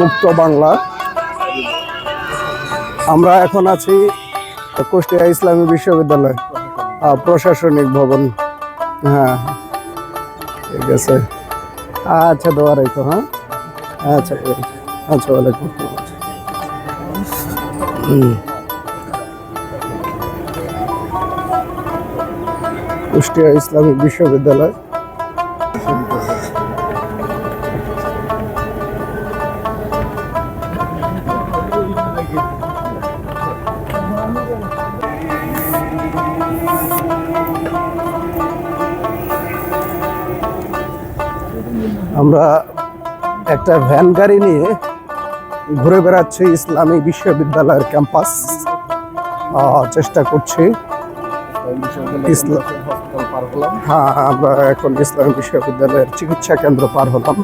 মুক্ত বাংলা। আমরা এখন আছি কুষ্টিয়া ইসলামী বিশ্ববিদ্যালয় প্রশাসনিক ভবন। হ্যাঁ ঠিক আছে। আচ্ছা দোয়া রাখো হ্যাঁ? আচ্ছা আচ্ছা ওয়ালাইকুম। কুষ্টিয়া ইসলামিক বিশ্ববিদ্যালয়। আমরা একটা ভ্যান গাড়ি নিয়ে ঘুরে বেড়াচ্ছি ইসলামী বিশ্ববিদ্যালয়ের ক্যাম্পাস। আহ, চেষ্টা করছি। ইসলাম হ্যাঁ আমরা এখন ইসলামী বিশ্ববিদ্যালয়ের চিকিৎসা কেন্দ্র পার হলাম।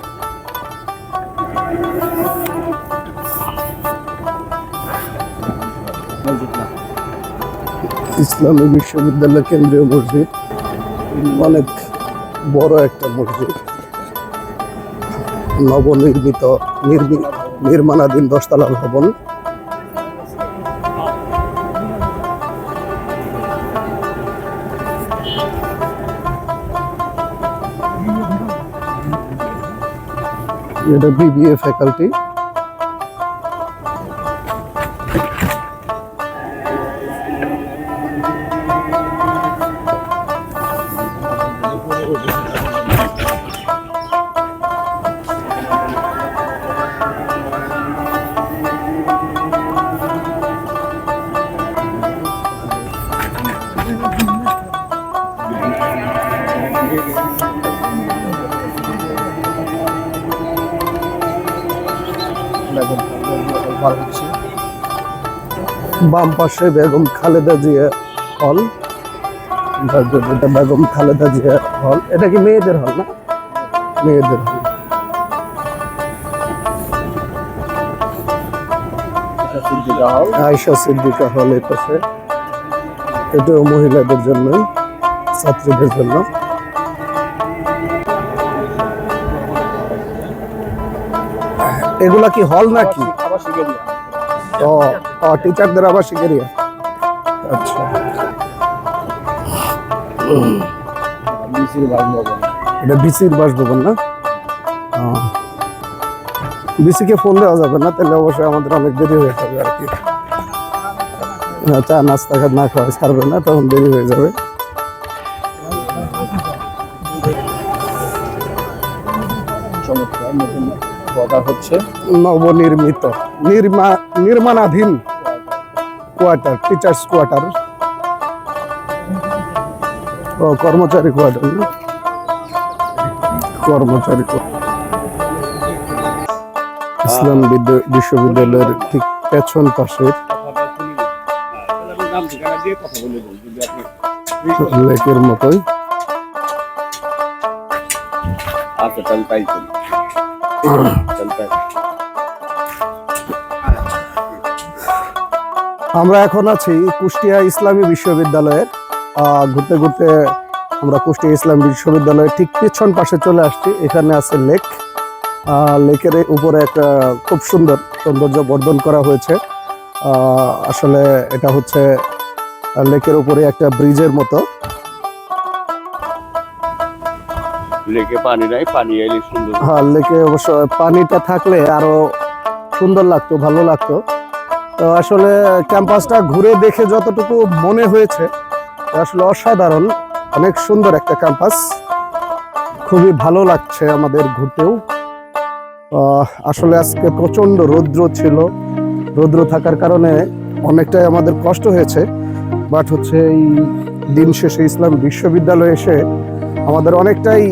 ইসলামী বিশ্ববিদ্যালয়, কেন্দ্রীয় মসজিদ, অনেক বড় একটা মসজিদ। নবনির্মিত, নির্মি, নির্মাণাধীন দশতলা ভবন। এটা বিবিএ ফ্যাকাল্টি বাম পাশে বেগম খালেদা জিয়া হল বেগম খালেদা জিয়া হল। এটা কি মেয়েদের হল না? মেয়েদের হল। আয়সা সিদ্দিকা হল এই পাশে। এটাও মহিলাদের জন্য ছাত্রীদের জন্য। এগুলা কি হল নাকি? ও টিচারদের আবাসিক এরিয়া আচ্ছা। এটা বিসির বাসভবন না? বিসিকে ফোন দেওয়া যাবে না, তাহলে অবশ্যই আমাদের অনেক দেরি হয়ে যাবে আর কি। চা নাস্তা খা- না খাওয়া ছাড়বে না তখন দেরি হয়ে যাবে। হচ্ছে। নবনির্মিত নির্মা নির্মাণাধীন কোয়ার্টার টিচার্স কোয়ার্টার ও কর্মচারী কোয়ার্টার কর্মচারী। ইসলাম বিদ্যা- বিশ্ববিদ্যালয়ের ঠিক পেছন পাশে নাম ঠিকানা দিয়ে কথা বলে দেন যদি আপনি লেকের মতোই। আচ্ছা তাহলে তাই করি আমরা এখন আছি কুষ্টিয়া ইসলামী বিশ্ববিদ্যালয়ের আহ, ঘুরতে ঘুরতে আমরা কুষ্টিয়া ইসলামী বিশ্ববিদ্যালয়ের ঠিক পিছন পাশে চলে আসছি। এখানে আছে লেক। আহ, লেকের উপরে একটা খুব সুন্দর সৌন্দর্য বর্ধন করা হয়েছে। আসলে এটা হচ্ছে লেকের উপরে একটা ব্রিজের মতো। লেকে পানি নাই পানি এলে সুন্দর। হ্যাঁ লেকে অবশ্য পানিটা থাকলে আরও সুন্দর লাগতো ভালো লাগতো। তো আসলে ক্যাম্পাসটা ঘুরে দেখে যতটুকু মনে হয়েছে আসলে অসাধারণ অনেক সুন্দর একটা ক্যাম্পাস। খুবই ভালো লাগছে আমাদের ঘুরতেও। আসলে আজকে প্রচণ্ড রৌদ্র ছিল। রৌদ্র থাকার কারণে অনেকটাই আমাদের কষ্ট হয়েছে বাট হচ্ছে এই দিন শেষে ইসলাম বিশ্ববিদ্যালয়ে এসে আমাদের অনেকটাই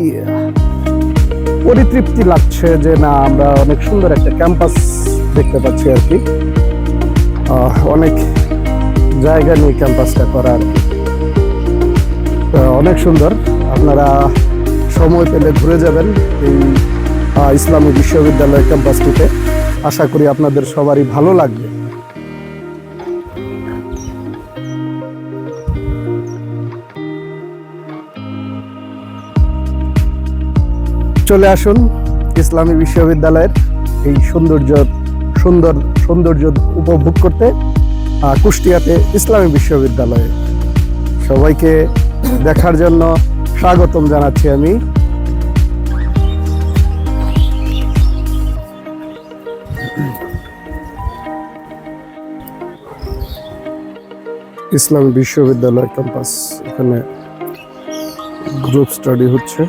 পরিতৃপ্তি লাগছে যে না, আমরা অনেক সুন্দর একটা ক্যাম্পাস দেখতে পাচ্ছি আর কি। অনেক জায়গা নিয়ে ক্যাম্পাসটা করা আর কি। অনেক সুন্দর। আপনারা সময় পেলে ঘুরে যাবেন এই ইসলামী বিশ্ববিদ্যালয় ক্যাম্পাসটিতে। আশা করি আপনাদের সবারই ভালো লাগবে। চলে আসুন ইসলামী বিশ্ববিদ্যালয়ের এই সৌন্দর্য, সুন্দর, সৌন্দর্য উপভোগ করতে কুষ্টিয়াতে ইসলামী বিশ্ববিদ্যালয়ে। সবাইকে দেখার জন্য স্বাগতম জানাচ্ছি আমি। ইসলামী বিশ্ববিদ্যালয় ক্যাম্পাস এখানে গ্রুপ স্টাডি হচ্ছে।